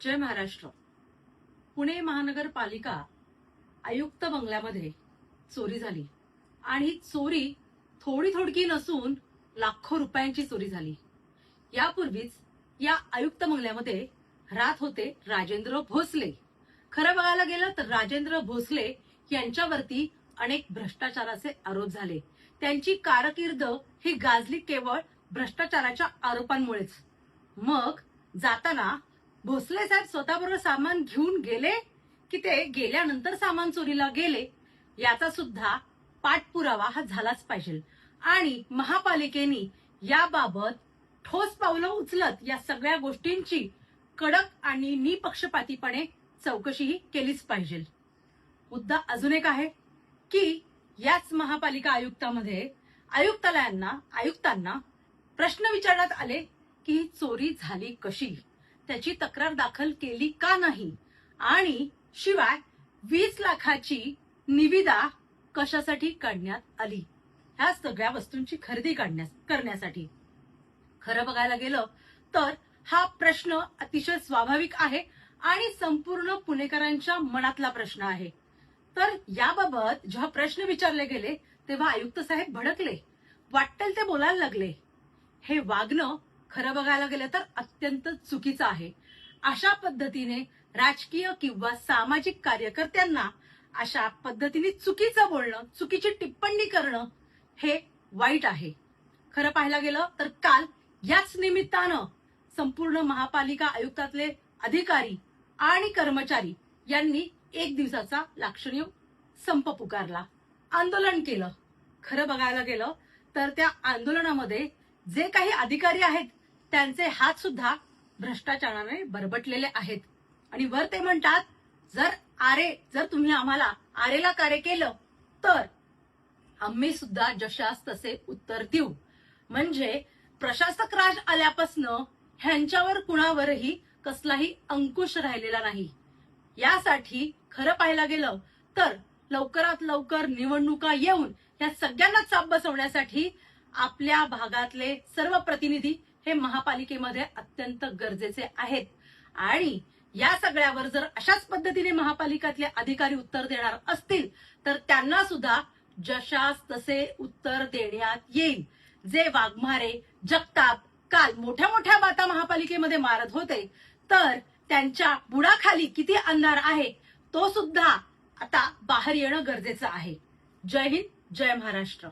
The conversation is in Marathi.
जय महाराष्ट्र. पुणे महानगरपालिका आयुक्त बंगल्यामध्ये चोरी झाली. आणि चोरी थोडी थोडकी नसून लाखो रुपयांची चोरी झाली. यापूर्वीच या आयुक्त बंगल्यामध्ये राहत होते राजेंद्र भोसले. खरं बघायला गेलं तर राजेंद्र भोसले यांच्यावरती अनेक भ्रष्टाचाराचे आरोप झाले. त्यांची कारकीर्द ही गाजली केवळ भ्रष्टाचाराच्या आरोपांमुळेच. मग जाताना भोसले साहेब स्वतःबरोबर सामान घेऊन गेले की ते गेल्यानंतर सामान चोरीला गेले याचा सुद्धा पाठपुरावा हा झालाच पाहिजे. आणि महापालिकेने याबाबत ठोस पावलं उचलत या सगळ्या गोष्टींची कडक आणि निपक्षपातीपणे चौकशीही केलीच पाहिजे. मुद्दा अजून एक आहे की याच महापालिका आयुक्तामध्ये आयुक्तालयांना आयुक्तांना प्रश्न विचारण्यात आले की ही चोरी झाली कशी? त्याची तक्रार दाखल केली का नाही? आणि शिवाय वीस लाखाची निविदा कशासाठी काढण्यात आली? ह्या सगळ्या वस्तूंची खरेदी काढण्यास करण्यासाठी. खरं बघायला गेलं तर हा प्रश्न अतिशय स्वाभाविक आहे आणि संपूर्ण पुणेकरांच्या मनातला प्रश्न आहे. तर याबाबत जेव्हा प्रश्न विचारले गेले तेव्हा आयुक्त साहेब भडकले. वाटेल ते बोलायला लागले. हे वागणं खरं बघायला गेलं तर अत्यंत चुकीचं आहे. अशा पद्धतीने राजकीय किंवा सामाजिक कार्यकर्त्यांना अशा पद्धतीने चुकीचं बोलणं चुकीची टिप्पणी करणं हे वाईट आहे. खरं पाहायला गेलं तर काल याच निमित्तानं संपूर्ण महापालिका आयुक्तातले अधिकारी आणि कर्मचारी यांनी एक दिवसाचा लाक्षणीय संप पुकारला. आंदोलन केलं. खरं बघायला गेलं तर त्या आंदोलनामध्ये जे काही अधिकारी आहेत त्यांचे हात सुद्धा भ्रष्टाचाराने बरबटलेले आहेत. आणि वर ते म्हणतात जर आरे जर तुम्ही आम्हाला आरेला कार्य केलं तर आम्ही सुद्धा जशास तसे उत्तर देऊ. म्हणजे प्रशासक राज आल्यापासनं ह्यांच्यावर कुणावरही कसलाही अंकुश राहिलेला नाही. यासाठी खरं पाहायला गेलं तर लवकरात लवकर निवडणुका येऊन या सगळ्यांना चाप बसवण्यासाठी आपल्या भागातले सर्व प्रतिनिधी हे महापालिकेमध्ये अत्यंत गरजेचे आहेत. आणि या सगळ्यावर जर अशाच पद्धतीने महापालिकातले अधिकारी उत्तर देणार असतील तर त्यांना सुद्धा जशास तसे उत्तर देण्यात येईल. जे वाघमारे जगताप काल मोठ्या मोठ्या बाता महापालिकेमध्ये मारत होते तर त्यांच्या बुडाखाली किती अंधार आहे तो सुद्धा आता बाहेर येणं गरजेचं आहे. जय हिंद जय महाराष्ट्र.